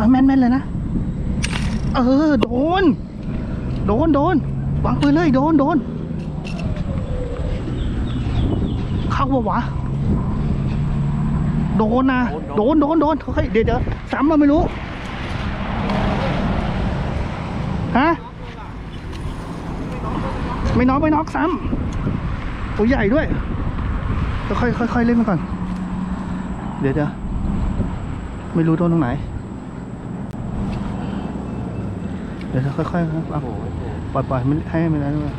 เอาแม่นแม่นเลยนะ เออ โดน โดนโดนวางปืนเลย โดนโดน เข้าวะวะ โดนนะ โดนโดนโดนเฮ้ยเดี๋ยวเดี๋ยวซ้ำเราไม่รู้ ฮะ ไม่น็อกไม่น็อกซ้ำตัวใหญ่ด้วยค่อยค่อยค่อยๆเล่นมาก่อน เดี๋ยวเดี๋ยวไม่รู้โดนตรงไหน เดี๋ยวค่อยๆครับเอาปล่อยปล่อยไม่ให้ไม่ได้ด้วย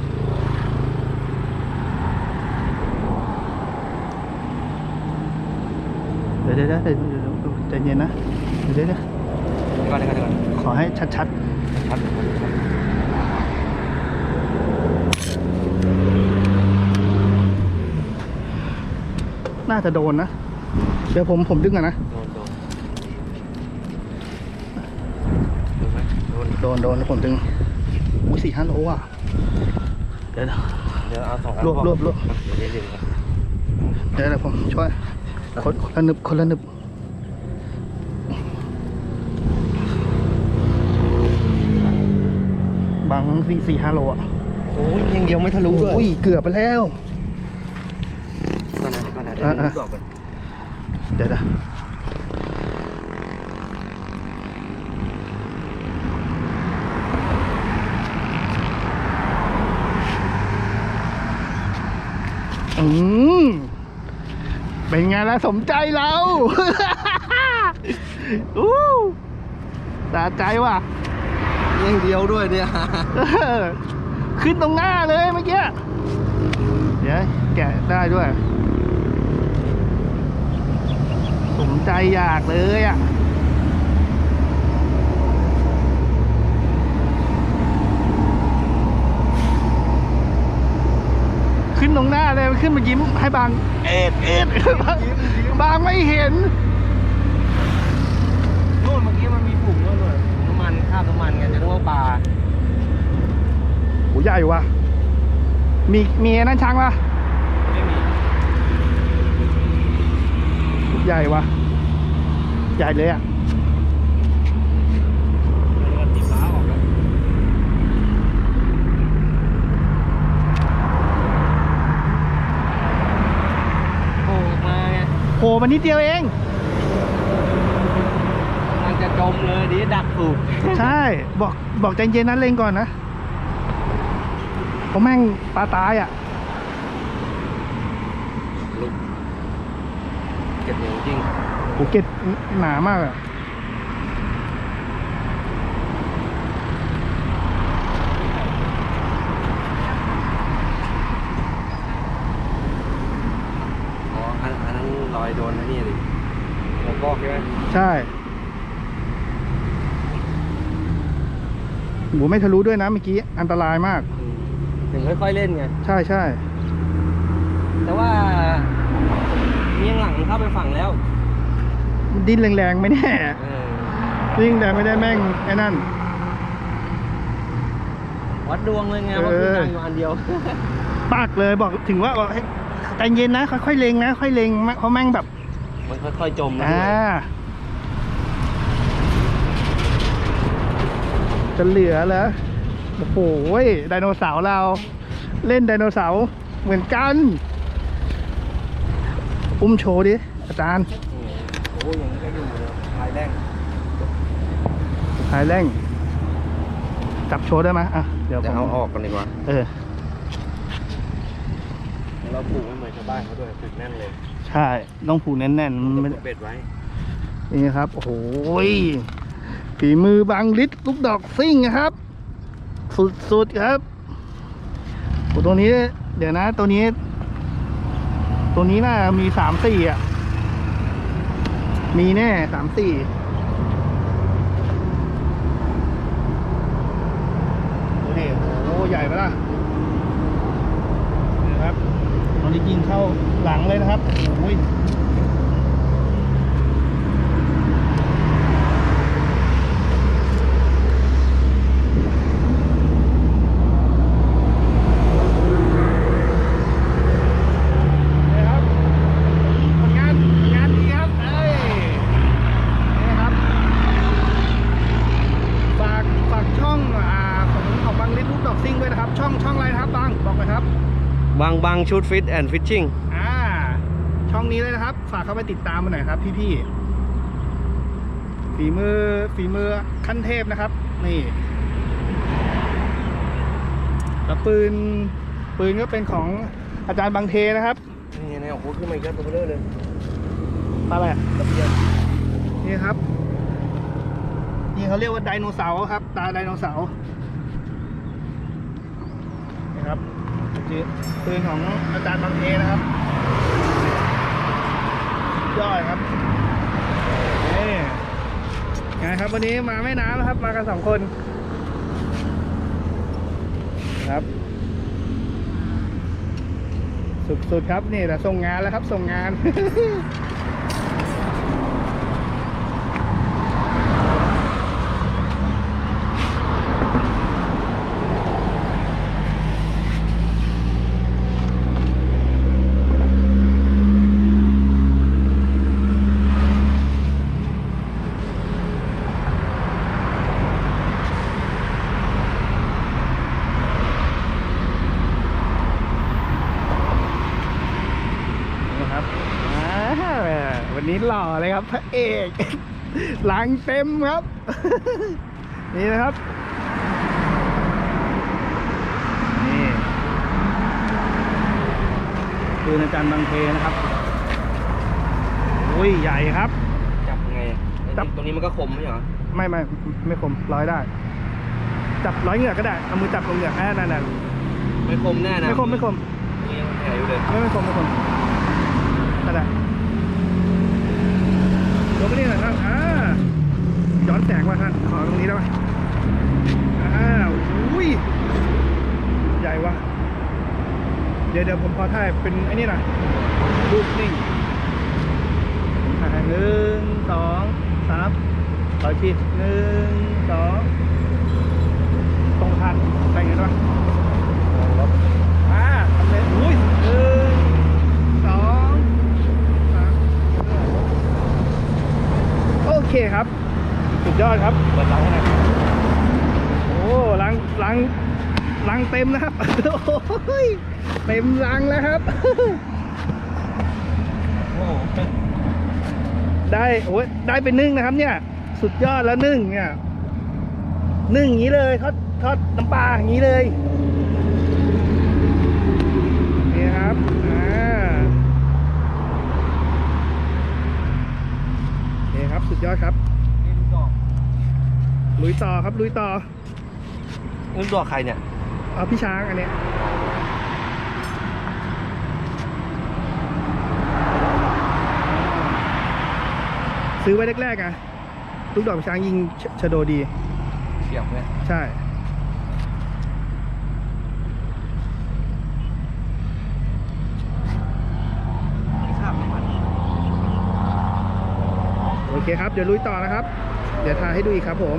เดี๋ยวเดี๋ยวเดี๋ยวเดี๋ยวเดี๋ยวเดี๋ยวใจเย็นนะเดี๋ยวเดี๋ยวเดี๋ยวก่อนเดี๋ยวก่อนเดี๋ยวก่อนขอให้ชัดชัดชัดๆน่าจะโดนนะ เดี๋ยวผมผมดึงก่อนนะ โดนโดนโดนไหมโดนโดนโดนแล้วผมดึงอุ้ยสี่ห้าโลอะเดี๋ยวเดี๋ยวเดี๋ยวเอาสองอันรวบรวบรวบเดี๋ยวเดี๋ยวเดี๋ยวเดี๋ยวเดี๋ยวผมช่วยคนคนละนึบคนละนึบบางสี่สี่ห้าโลอะโอ้ยยังเดียวไม่ทะลุด้วยอุ้ยเกือบไปแล้วก่อนนะก่อนนะเดี๋ยวอะ อนก่อนเดี๋ยวเดี๋ยวอืมเป็นไงล่ะสมใจเราอู้สะใจว่ะยังเดียวด้วยเนี่ยเออขึ้นตรงหน้าเลยเมื่อกี้ เดี๋ยวแกะได้ด้วย สมใจอยากเลยอะ ตรงหน้าเลยขึ้นมายิ้มให้บางเอ็ดเอ็ดบางบางไม่เห็นนู่นเมื่อกี้มันมีปุ่มด้วยเลยน้ำมันคราบน้ำมันไงจะนึกว่าปลาโหใหญ่ว่ะมีมีไอ้นั่นช้างปะไม่มีใหญ่ว่ะใหญ่เลยอะ มันติดฟ้าออกแล้วโผล่ออกมาไง โผล่มานิดเดียวเอง มันจะจมเลยดีดักถูก ใช่บอกบอกใจเย็นนะเล็งก่อนนะเพราะแม่งปลาตายอะลุกเก็บเหนียวจริง โหเกล็ดหนามากอะ อ๋ออันอันนั้นรอยโดนนะนี่เลยหัวก อกใช่ไหมใช่โหไม่ทะลุด้วยนะเมื่อกี้ อันตรายมากอืมถึงค่อยๆเล่นไง ใช่ใช่แต่ว่าเมียงหลังเข้าไปฝั่งแล้ว ดิ้นแรงๆไม่แน่เออดิ้นแต่ไม่ได้แม่งไอ้นั่น วัดดวงเลยไงเออว่าขึ้นทางอยู่อันเดียวปากเลยบอกถึงว่าบอกให้ใจเย็นนะ ค่อยๆเล็งนะ ค่อยเล็งเพราะแม่งแบบ มันค่อยๆจมนะอ่าจะเหลือแล้วโอ้โหไดโนเสาร์เรา เล่นไดโนเสาร์เหมือนกัน อุ้มโชว์ดิ อาจารย์โอ้ยอย่างนี้ก็อยู่เลยพายแรงหายแรงจับโชว์ได้ไหมอะเดี๋ยวเดี๋ยวผมเอาออกกันดีกว่า เออ เราผูกไม่เหมือนชาวบ้านเขาด้วยผูกแน่นเลยใช่ ต้องผูกแน่นๆมันไม่จะผูกเบ็ดไว้ นี่ครับ โอ้โหยฝีมือบางลิตรลูกดอกซิ่งนะครับ สุดๆครับโอ้ตัวนี้ เดี๋ยวนะ ตัวนี้ ตัวนี้น่ามีสามสี่อะ มีแน่สามสี่ดูดิโอ้โหใหญ่ปะล่ะนี่ครับตอนนี้ยิงเข้าหลังเลยนะครับโอ้ยนี่ครับผลงานผลงานดีครับเอ้ยนี่ครับ บางบางชุดฟิตแอนด์ฟิชชิ่งอ่าช่องนี้เลยนะครับ ฝากเข้าไปติดตามมาหน่อยครับ พี่ๆฝีมือฝีมือขั้นเทพนะครับ นี่แล้วปืนปืนก็เป็นของอาจารย์บางเทนะครับนี่ไงโอ้โหขึ้นมาอีกแล้วตัวเบลอเลยปลาอะไรอะตะเพียนนี่ครับ นี่เขาเรียกว่าไดโนเสาร์ครับ ตาไดโนเสาร์ ครับคือปืนของอาจารย์บางเทนะครับสุดยอดครับนี่ไงครับวันนี้มาไม่น้ำนะครับ มากันสองคน ครับ สุดๆครับนี่แต่ส่งงานแล้วครับส่งงาน ครับอ่าวันนี้หล่อเลยครับ พระเอกหลังเต็มครับ นี่นะครับ นี่ปืนอาจารย์บางเพนะครับอุ้ยใหญ่ครับ จับยังไงอะไอ้จับตรงนี้มันก็คมไม่ใช่เหรอไม่ไม่ไม่คมร้อยได้ จับร้อยเหงือกก็ได้เอามือจับลงเหงือกอ่านั่นนั่นไม่คมแน่นะไม่คมไม่คมนี่ยังแผลอยู่เลยไม่ไม่คมไม่คม ก็ได้ยกไปนี่หน่อยครับอ่าย้อนแสงมาครับขอตรงนี้ได้ไหมอ่าอุ้ยใหญ่วะเดี๋ยวเดี๋ยวผมขอถ่ายเป็นไอ้นี่หน่อยรูปนิ่งถ่ายหนึ่งสองสามขออีกทีหนึ่งสองตรงทันแต่งเงินปะอ่าทำเลยอุ้ยหนึ่งสองสามโอ เคครับสุดยอดครับเปิดร้านให้หน่อยโอ้ลังลังลังเต็มนะครับโอ้ยเต็มลังแล้วครับได้โอ้ยได้เป็นนึ่งนะครับ เนี่ย สุดยอดแล้วนึ่งเนี่ยนึ่งอย่างนี้เลยทอดทอดน้ำปลาอย่างนี้เลยนี่ครับอ่าโอเคครับ สุดยอดครับนี่ลูกดอกลุยต่อครับลุยต่อนี่ลูกดอกใครเนี่ยเอาพี่ช้างอันเนี้ยซื้อไว้แรกๆอะลูกดอกช้างยิงชชะโดดีเสียบเลยใช่ ไม่ข้ามไม่ทัน โอ เคครับ เดี๋ยวลุยต่อนะครับ เดี๋ยวถ่ายให้ดูอีกครับผม